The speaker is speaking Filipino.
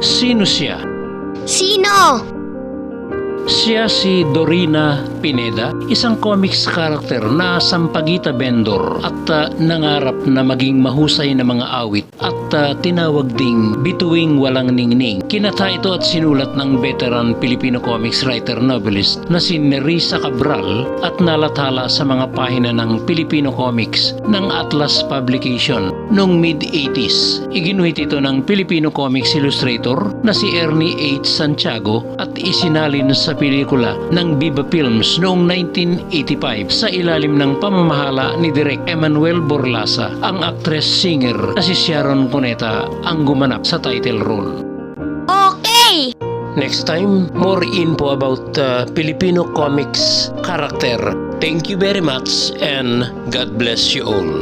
Sino siya? Sino? Siya si Dorina Pineda, isang comics character na sampagita vendor at ah, nangarap na maging mahusay na mga awit at ah, tinawag ding bituing walang ningning. Kinata ito at sinulat ng veteran Filipino comics writer novelist na si Nerissa Cabral at nalathala sa mga pahina ng Filipino comics ng Atlas Publication noong mid-80s. Iginuhit ito ng Filipino comics illustrator na si Ernie H. Santiago at isinalin sa pelikula ng Viva Films noong 1985 sa ilalim ng pamamahala ni Direk Emmanuel Borlasa. Ang actress-singer na si Sharon Cuneta ang gumanap sa title role. Okay! Next time, more info about uh, Filipino comics character. Thank you very much and God bless you all.